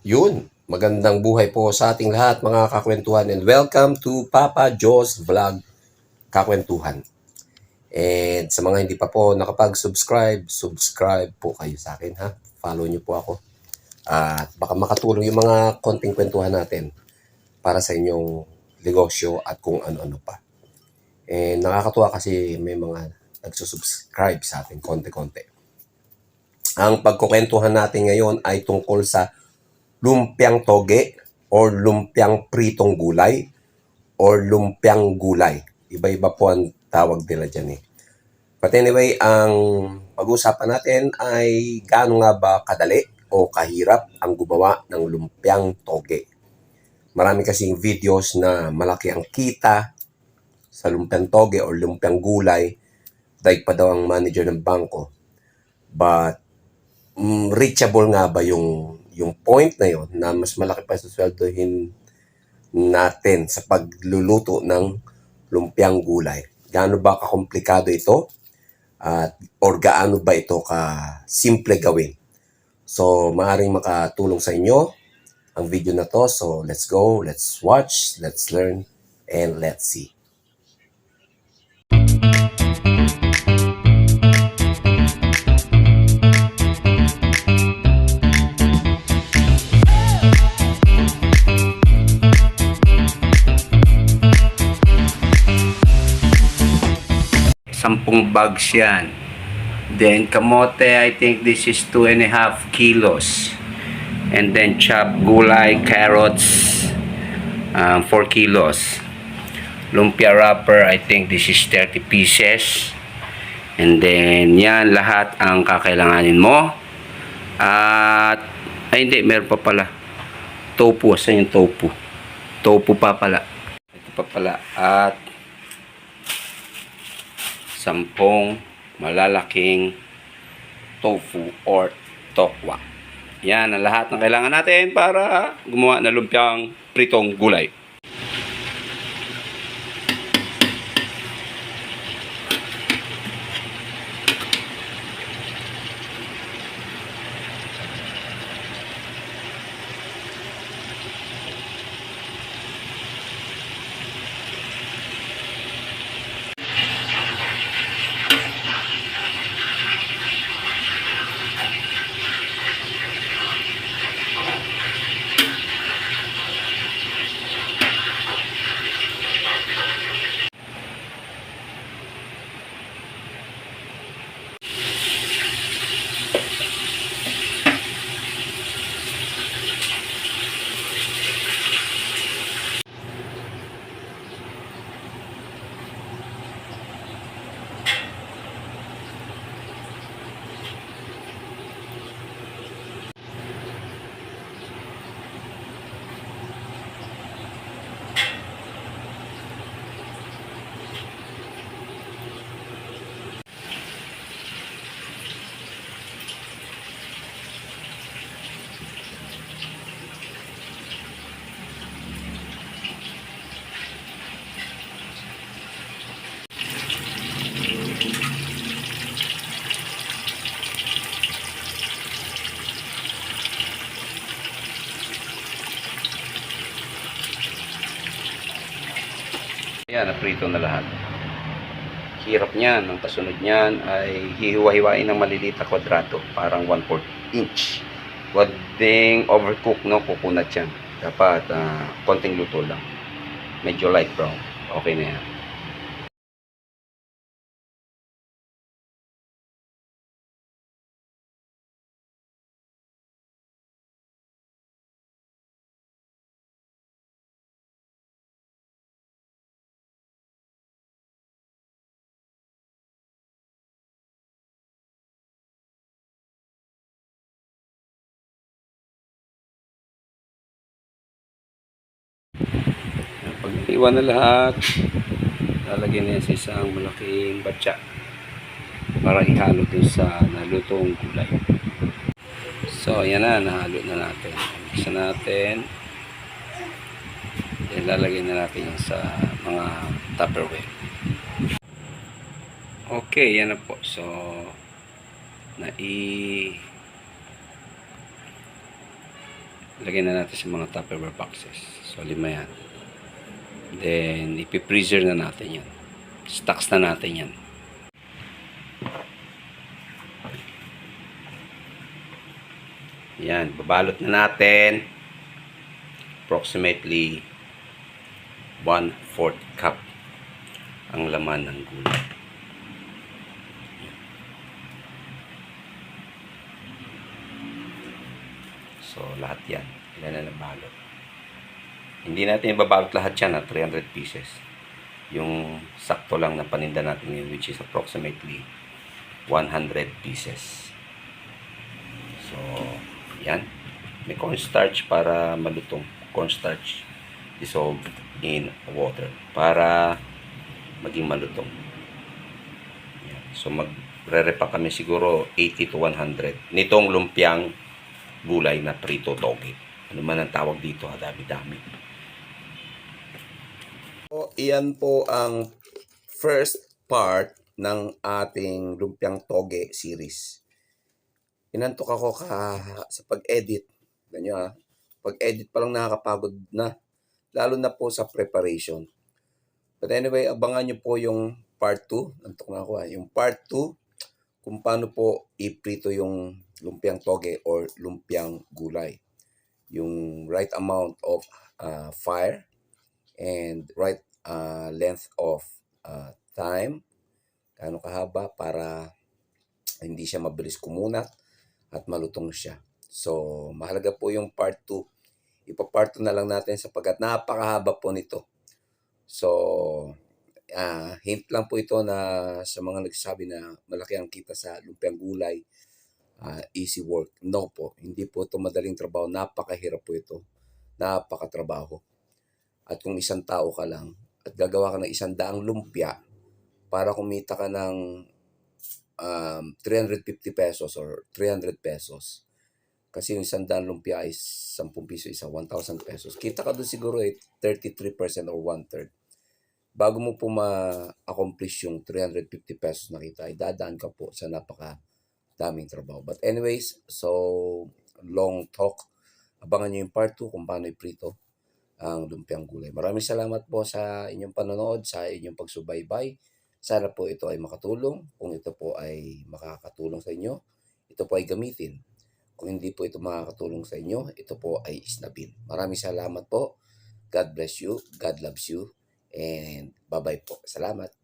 Yun, magandang buhay po sa ating lahat mga kakwentuhan and welcome to Papa Joe's Vlog Kakwentuhan. And sa mga hindi pa po nakapag-subscribe, subscribe po kayo sa akin ha. Follow niyo po ako. At baka makatulong yung mga konting kwentuhan natin para sa inyong negosyo at kung ano-ano pa. And nakakatuwa kasi may mga nagsusubscribe sa atin konti-konti. Ang pagkukwentuhan natin ngayon ay tungkol sa lumpiang toge or lumpiang pritong gulay or lumpiang gulay. Iba-iba po ang tawag nila dyan eh. But anyway, ang pag-uusapan natin ay gaano nga ba kadali o kahirap ang gumawa ng lumpiang toge. Marami kasing videos na malaki ang kita sa lumpiang toge or lumpiang gulay dahil pa daw ang manager ng bangko. But mm, reachable nga ba yung yung point na yon na mas malaki pa sa sweldohin natin sa pagluluto ng lumpiang gulay. Gaano ba kakomplikado ito? At or gaano ba ito ka simple gawin? So, maaring makatulong sa inyo ang video na to. So, let's go, let's watch, let's learn, and let's see. Sampung bags yan. Then kamote, I think this is two and a half kilos. And then chopped gulay, carrots, um, 4 kilos. Lumpia wrapper, I think this is 30 pieces. And then yan lahat ang kakailanganin mo. At, ay hindi, meron pa pala. Tofu, asan yung tofu? Tofu pa pala. Ito pa pala. At, sampung malalaking tofu or tokwa. Yan ang lahat ng kailangan natin para gumawa ng lumpiang pritong gulay. Yan, naprito na lahat. Hirap niyan. Ang kasunod niyan ay hihiwa-hiwain ng maliliit na kwadrato. Parang 1/4 inch. Huwag ding overcook, no? Kukunat yan. Dapat ah, konting luto lang. Medyo light brown. Okay na yan. Iwan na lahat, lalagyan na yan sa isang malaking batya para ihalo dun sa nalutong gulay. So, yan na, nahalo na natin. Isa natin. Then, lalagyan na natin yan sa mga tupperware. Okay, yan na po. So, nai Lagyan na natin sa mga Tupperware boxes. So, lima yan. Then, ipipreaser na natin yan. Stocks na natin yan. Yan, babalot na natin. Approximately 1/4 cup ang laman ng gulay. So, lahat yan. Yan na nabalot. Hindi natin ibabalot lahat yan at 300 pieces. Yung sakto lang na paninda natin ngayon which is approximately 100 pieces. So, yan. May cornstarch para malutong. Cornstarch dissolved in water para maging malutong. Yan. So, magre-repa kami siguro 80 to 100 nitong lumpiang gulay na prito toge. Ano man ang tawag dito, ha, dami-dami. So, iyan po ang first part ng ating Lumpiang Toge series. Inantok ako ka sa pag-edit. Ganyo ha. Pag-edit pa lang nakakapagod na. Lalo na po sa preparation. But anyway, abangan nyo po yung part 2. Antok na ako ha. Yung part 2, kung paano po iprito yung lumpiang toge or lumpiang gulay. Yung right amount of uh, fire and right uh, length of uh, time, gaano kahaba para hindi siya mabilis kumunat at malutong siya. So, mahalaga po yung part 2. Ipa-part 2 na lang natin sapagkat napakahaba po nito. So, ah, hint lang po ito na sa mga nagsasabi na malaki ang kita sa lumpiang gulay, ah, easy work. No po, hindi po ito madaling trabaho. Napakahirap po ito. Napakatrabaho. At kung isang tao ka lang at gagawa ka ng isang daang lumpia para kumita ka ng um, 350 pesos or 300 pesos. Kasi yung isang daang lumpia ay 10 piso isa, 1,000 pesos. Kita ka doon siguro ay 33% or one-third. Bago mo po ma-accomplish yung 350 pesos na kita, ay dadaan ka po sa napaka daming trabaho. But anyways, so long talk. Abangan nyo yung part 2 kung paano iprito ang lumpiang gulay. Maraming salamat po sa inyong panonood, sa inyong pagsubaybay. Sana po ito ay makatulong. Kung ito po ay makakatulong sa inyo, ito po ay gamitin. Kung hindi po ito makakatulong sa inyo, ito po ay isnabin. Maraming salamat po. God bless you. God loves you. And bye-bye po. Salamat.